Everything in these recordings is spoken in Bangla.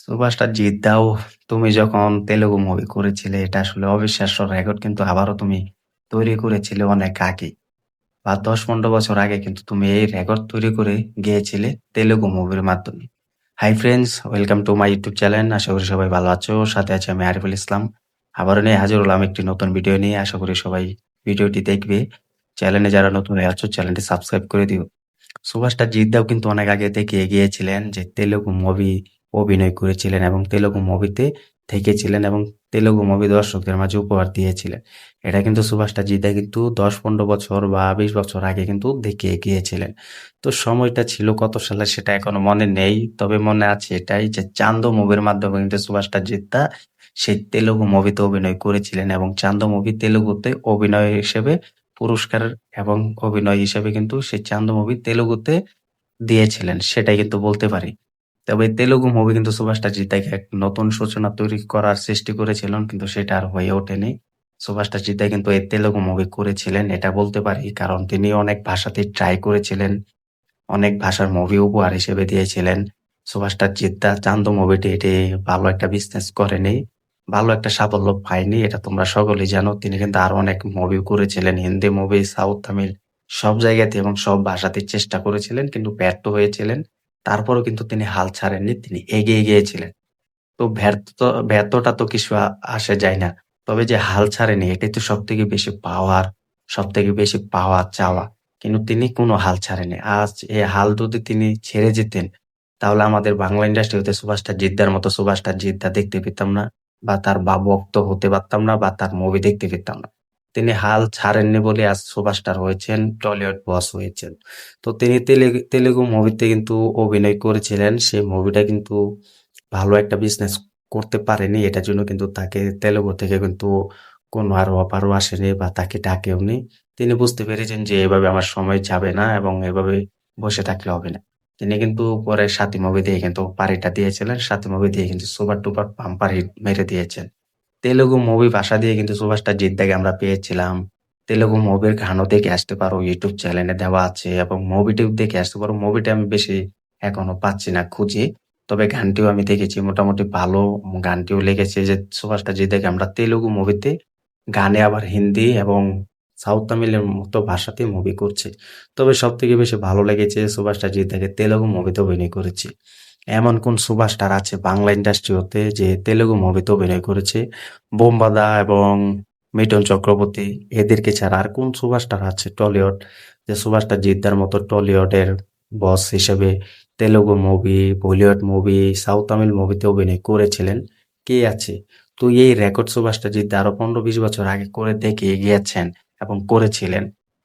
সুপারস্টার দাও তুমি যখন তেলুগু মুভি করেছিলে, এটা আসলে অবিশ্বাস্য রেকর্ড কিন্তু আবারও তুমি তৈরি করেছিলে অনেক আগে। বা দশ পনেরো বছর আগে কিন্তু তুমি এই রেকর্ড তৈরি করে গিয়েছিলে তেলুগু মুভির মাধ্যমে। Hi friends welcome to my YouTube channel আশা করি সবাই ভালো আছো। সাথে আছে আমি আরিফুল ইসলাম। আবারও নিয়ে হাজির হলাম একটি নতুন ভিডিও নিয়ে। আশা করি সবাই ভিডিওটি দেখবে। চ্যানেলে যারা নতুন হয়ে আছো চ্যানেলটি সাবস্ক্রাইব করে দিও। সুভাষটা জিৎ দাও কিন্তু অনেক আগে থেকে এগিয়েছিলেন যে তেলুগু মুভি অভিনয় করেছিলেন এবং তেলুগু মুভিতে থেকেছিলেন এবং তেলুগু মুভি দর্শকদের মাঝে উপহার দিয়েছিলেন। এটা কিন্তু সুভাষটা জিদা কিন্তু দশ পনেরো বছর বা বিশ বছর আগে কিন্তু দেখে গিয়েছিলেন। তো সময়টা ছিল কত সালে সেটা এখনও মনে নেই, তবে মনে আছে এটাই যে চান্দ মুভির মাধ্যমে কিন্তু সুভাষটা জিদ্দা সেই তেলুগু মুভিতে অভিনয় করেছিলেন এবং চান্দ মুভি তেলুগুতে অভিনয় হিসেবে পুরস্কার এবং অভিনয় হিসেবে কিন্তু সেই চান্দ মুভি তেলুগুতে দিয়েছিলেন, সেটাই কিন্তু বলতে পারি। তবে তেলুগু মুভি কিন্তু সুভাষটা জিদ্দাকে এক নতুন সূচনা তৈরি করার সৃষ্টি করেছিলেন, কিন্তু সেটা আর হয়ে ওঠেনি। সুভাষটা জিদ্দা কিন্তু এই তেলুগু মুভি করেছিলেন, এটা বলতে পারি, কারণ তিনি অনেক ভাষাতে ট্রাই করেছিলেন, অনেক ভাষার মুভি উপহার হিসেবে দিয়েছিলেন। সুভাষটা জিদ্দা চান্দ মুভিটি এটি ভালো একটা বিজনেস করেনি, ভালো একটা সাফল্য পায়নি, এটা তোমরা সকলেই জানো। তিনি কিন্তু আরও অনেক মুভি করেছিলেন, হিন্দি মুভি সাউথ তামিল সব জায়গাতে এবং সব ভাষাতে চেষ্টা করেছিলেন, কিন্তু ব্যর্থ হয়েছিলেন। তারপরও কিন্তু তিনি হাল ছাড়েননি, তিনি এগিয়ে গিয়েছিলেন। তো ব্যর্থ তো কিছু আসে যায় না। তবে যে হাল ছাড়েনি এটাই তো সব থেকে বেশি পাওয়ার সব থেকে বেশি পাওয়া চাওয়া। কিন্তু তিনি কোনো হাল ছাড়েনি আজ এই হাল যদি তিনি ছেড়ে যেতেন, তাহলে আমাদের বাংলা ইন্ডাস্ট্রি হতে সুভাষটা জিদ্দার মতো সুভাষটা জিদ্দা দেখতে পেতাম না, বা তার বা ভক্ত হতে পারতাম না, বা তার মুভি দেখতে পেতাম না। তিনি হাল ছাড়েননি বলে আজ সুপারস্টার হয়েছেন, টলিউড বস হয়েছেন। তো তিনি তেলেগু মুভিতে কিন্তু অভিনয় করেছিলেন, সেই মুভিটা কিন্তু ভালো একটা বিজনেস করতে পারেনি, এটার জন্য কিন্তু তাকে তেলেগু থেকে কিন্তু কোনো আর অফারও আসেনি বা তাকে ডাকেওনি। তিনি বুঝতে পেরেছেন যে এভাবে আমার সময় যাবে না এবং এভাবে বসে থাকলে হবে না। তিনি কিন্তু পরে সাথী মুভি দিয়ে কিন্তু পারিটা দিয়েছিলেন, সাথী মুভি দিয়ে কিন্তু সুপার টুপার পাম্পার হিট মেরে দিয়েছেন। তেলেগু মুভি ভাষা দিয়ে কিন্তু সুভাষটা জিদ্দাকে আমরা পেয়েছিলাম। তেলেগু মুভির গানও দেখে আসতে পারো? ইউটিউব চ্যানেলে দেওয়া আছে এবং মুভিটিও দেখে আসতে পারো? মুভিটা আমি বেশি এখনও পাচ্ছি না, খুঁজে। তবে গানটিও আমি দেখেছি, মোটামুটি ভালো গানটিও লেগেছে যে সুভাষটা জিদ্দাকে আমরা তেলেগু মুভিতে গানে আবার হিন্দি এবং সাউথ তামিলের মতো ভাষাতে মুভি করছে। তবে সব থেকে বেশি ভালো লেগেছে সুভাষটা জিদ্দাকে তেলেগু মুভিতে অভিনয় করেছে। এমন কোন সুপারস্টার আছে বাংলা ইন্ডাস্ট্রি হতে যে তেলেগু মুভিতে অভিনয় করেছে? বোমবাদা এবং মিঠুন চক্রবর্তী, এদেরকে ছাড়া আর কোন সুপারস্টার আছে টলিউড? যে সুপারস্টার জিদ্দার মতো টলিউডের বস হিসেবে Telugu movie, Bollywood movie, south Tamil মুভিতে অভিনয় করেছিলেন। কে আছে? তো এই রেকর্ড সুপারস্টার জিদ্দা আরও পনেরো বিশ বছর আগে করে দেখে গিয়েছেন এবং করেছিলেন।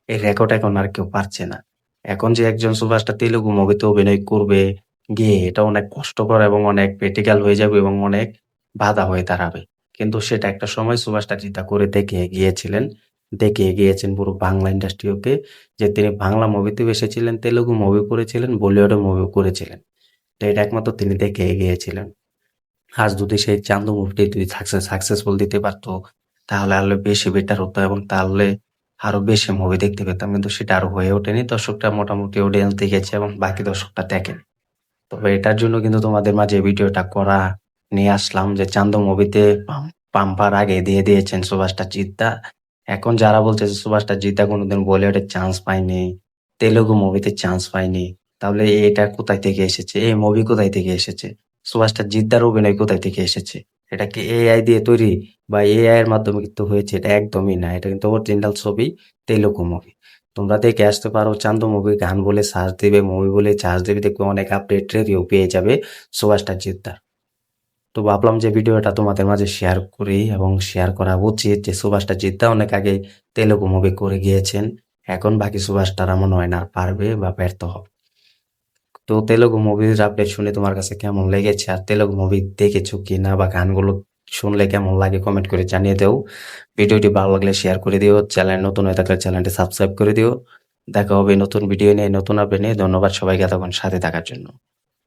এই রেকর্ড এখন আর কেউ পারছে না। এখন যে একজন সুপারস্টার তেলেগু মুভিতে অভিনয় করবে গিয়ে এটা অনেক কষ্টকর এবং অনেক ক্রিটিক্যাল হয়ে যাবে এবং অনেক বাধা হয়ে দাঁড়াবে। কিন্তু সেটা একটা সময় সুভাষটা চিন্তা করে দেখে গিয়েছিলেন, দেখে গিয়েছেন পুরো বাংলা ইন্ডাস্ট্রিকে যে তিনি বাংলা মুভিতেও এসেছিলেন, তেলুগু মুভি করেছিলেন বলিউডে মুভি করেছিলেন। তো এটা একমাত্র তিনি দেখে গিয়েছিলেন। আজ যদি সেই চান্দু মুভিটি যদি সাকসেস সাকসেসফুল দিতে পারতো, তাহলে আরও বেশি বেটার হতো এবং তাহলে আরও বেশি মুভি দেখতে পেতাম। কিন্তু সেটা আরও হয়ে ওঠেনি। দর্শকটা মোটামুটি অডিয়েন্স দেখেছে এবং বাকি দর্শকটা দেখেন। তবে এটার জন্য কিন্তু তোমাদের মাঝে ভিডিওটা করা নিয়ে আসলাম যে চান্দ মুভিতে পাম্পার আগে দিয়ে দিয়েছেন সুভাষটা জিদ্দা। এখন যারা বলছে যে সুভাষটা জিদ্দা কোনোদিন বলিউডে চান্স পায়নি, তেলুগু মুভিতে চান্স পায়নি, তাহলে এটা কোথায় থেকে এসেছে? এই মুভি কোথায় থেকে এসেছে? সুভাষটা জিদ্দার অভিনয় কোথায় থেকে এসেছে? এটা কি এআই দিয়ে তৈরি বা এআই এর মাধ্যমে কিন্তু হয়েছে? এটা একদমই না, এটা কিন্তু অরিজিনাল ছবি তেলুগু মুভি। তোমরা দেখে আসতে পারো চান্দ মুভি গান বলে সার্চ দেবে, মুভি বলে চার্জ দেবে, দেখবে অনেক আপডেট রিভিউ পেয়ে যাবে সুভাষটা জিদ্দার। তো ভাবলাম যে ভিডিওটা তোমাদের মাঝে শেয়ার করি এবং শেয়ার করা উচিত যে সুভাষটা জিদ্দা অনেক আগে তেলুগু মুভি করে গিয়েছেন, এখন বাকি সুভাষটারা মনে হয় না পারবে বা ব্যর্থ হবে। তো তেলুগু মুভির আপডেট শুনে তোমার কাছে কেমন লেগেছে? আর তেলুগু মুভি দেখেছ কি না বা গানগুলো শুনলে কেমন লাগে কমেন্ট করে জানিয়ে দেও। ভিডিওটি ভালো লাগলে শেয়ার করে দিও। চ্যানেল নতুন হয়ে থাকলে চ্যানেলটি সাবস্ক্রাইব করে দিও। দেখা হবে নতুন ভিডিও নিয়ে, নতুন আপডেট নিয়ে। ধন্যবাদ সবাইকে এতক্ষণ সাথে থাকার জন্য।